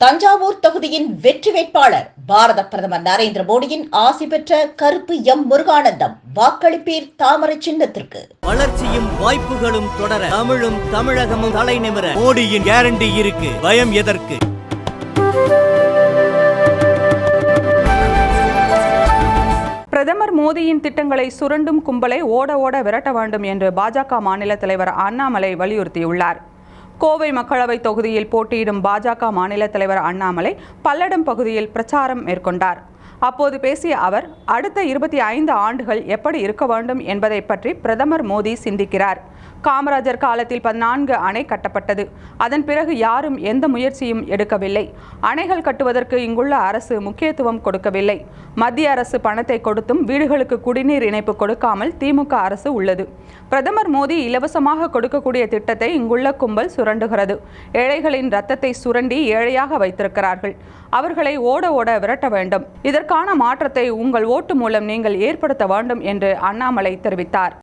தஞ்சாவூர் தொகுதியின் வெற்றி வேட்பாளர் பாரத பிரதமர் நரேந்திர மோடியின் ஆசி பெற்ற கருப்பு எம் முருகானந்தம் வாக்களிப்பீர் தாமரை சின்னத்திற்கு. வளர்ச்சியும் வாய்ப்புகளும் தொடர தமிழும் தமிழகமும் தலை நிமிர மோடியின் கேரண்டி இருக்கு. பயம் எதற்கு? பிரதமர் மோடியின் திட்டங்களை சுரண்டும் கும்பலை ஓட ஓட விரட்ட வேண்டும் என்று பாஜக மாநில தலைவர் அண்ணாமலை வலியுறுத்தியுள்ளார். கோவை மக்களவைத் தொகுதியில் போட்டியிடும் பாஜக மாநில தலைவர் அண்ணாமலை பல்லடம் பகுதியில் பிரச்சாரம் மேற்கொண்டார். அப்போது பேசிய அவர் அடுத்த இருபத்தி ஐந்து ஆண்டுகள் எப்படி இருக்க வேண்டும் என்பதை பற்றி பிரதமர் மோடி சிந்திக்கிறார். காமராஜர் காலத்தில் பதினான்கு அணை கட்டப்பட்டது. அதன் பிறகு யாரும் எந்த முயற்சியும் எடுக்கவில்லை. அணைகள் கட்டுவதற்கு இங்குள்ள அரசு முக்கியத்துவம் கொடுக்கவில்லை. மத்திய அரசு பணத்தை கொடுத்தும் வீடுகளுக்கு குடிநீர் இணைப்பு கொடுக்காமல் திமுக அரசு உள்ளது. பிரதமர் மோடி இலவசமாக கொடுக்கக்கூடிய திட்டத்தை இங்குள்ள கும்பல் சுரண்டுகிறது. ஏழைகளின் ரத்தத்தை சுரண்டி ஏழையாக வைத்திருக்கிறார்கள். அவர்களை ஓட ஓட விரட்ட வேண்டும். இதற்கான மாற்றத்தை உங்கள் ஓட்டு மூலம் நீங்கள் ஏற்படுத்த வேண்டும் என்று அண்ணாமலை தெரிவித்தார்.